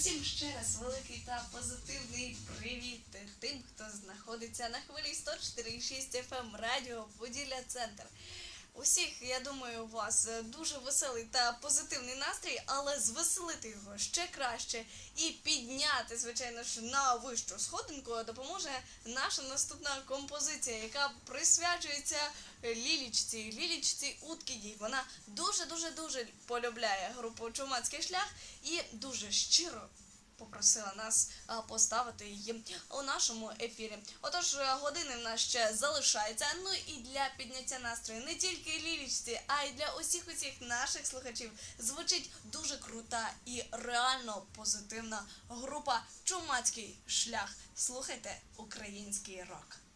Усім ще раз великий та позитивний привіт тим, хто знаходиться на хвилі 104,6 FM Радіо Поділля Центр. Усіх, я думаю, у вас е, дуже веселий та позитивний настрій, але звеселити його ще краще і підняти, звичайно ж, на вищу сходинку допоможе наша наступна композиція, яка присвячується Лілічці, Лілічці Уткідій. Вона дуже дуже дуже полюбляє групу Чумацький шлях і дуже щиро попросила нас поставити її у нашому ефірі. Отож, е, години в нас ще залишається. Ну і для підняття настрою не тільки лілічці, а й для усіх усіх наших слухачів звучить дуже крута і реально позитивна група Чумацький шлях. Слухайте український рок.